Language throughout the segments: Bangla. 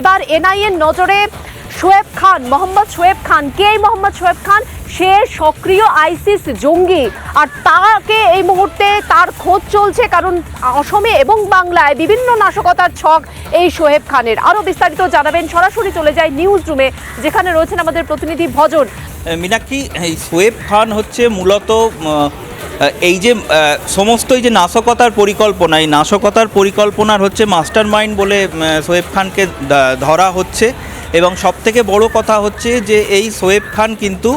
এবার এনআইএর নজরে শোয়েব খান, মোহাম্মদ শোয়েব খান। কে মোহাম্মদ শোয়েব খান? সে সক্রিয় আইসিস জঙ্গি। আর তাকে এই মুহূর্তে তার খোঁজ চলছে কারণ অসমে এবং বাংলায় বিভিন্ন নাশকতার ছক এই শোয়েব খানের। আরও বিস্তারিত জানাবেন। সরাসরি চলে যায় নিউজ রুমে যেখানে রয়েছেন আমাদের প্রতিনিধি ভজন। মিনাক্ষী, এই সোয়েব খান হচ্ছে মূলত এই যে সমস্ত এই যে নাশকতার পরিকল্পনা, এই নাশকতার পরিকল্পনার হচ্ছে মাস্টার মাইন্ড বলে সোয়েব খানকে ধরা হচ্ছে। এবং সবথেকে বড় কথা হচ্ছে যে, এই সোয়েব খান কিন্তু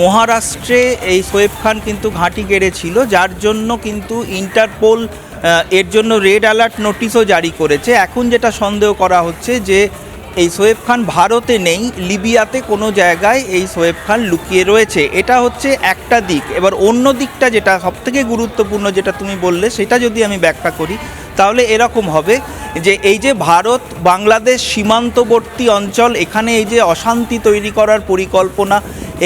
মহারাষ্ট্রে এই সোয়েব খান কিন্তু ঘাঁটি গেড়েছিল, যার জন্য কিন্তু ইন্টারপোল এর জন্য রেড অ্যালার্ট নোটিশও জারি করেছে। এখন যেটা সন্দেহ করা হচ্ছে যে এই সোয়েব খান ভারতে নেই, লিবিয়াতে কোনো জায়গায় এই সোয়েব খান লুকিয়ে রয়েছে। এটা হচ্ছে একটা দিক। এবার অন্য দিকটা যেটা সবথেকে গুরুত্বপূর্ণ যেটা তুমি বললে, সেটা যদি আমি ব্যাখ্যা করি, তাহলে এরকম হবে যে এই যে ভারত, বাংলাদেশ সীমান্তবর্তী অঞ্চল, এখানে এই যে অশান্তি তৈরি করার পরিকল্পনা,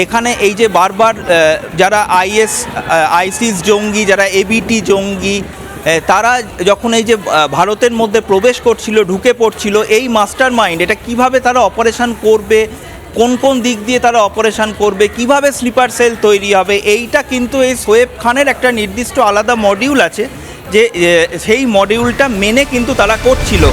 এখানে এই যে বারবার যারা আইএস আইসিস জঙ্গি, যারা এবিটি জঙ্গি তারা যখন এই যে ভারতের মধ্যে প্রবেশ করছিল, ঢুকে পড়ছিল, এই মাস্টার মাইন্ড, এটা কীভাবে তারা অপারেশন করবে? কোন কোন দিক দিয়ে তারা অপারেশন করবে? কীভাবে স্লিপার সেল তৈরি হবে? এইটা কিন্তু এই সোয়েব খানের একটা নির্দিষ্ট আলাদা মডিউল আছে, যে সেই মডিউলটা মেনে কিন্তু তারা করছিল।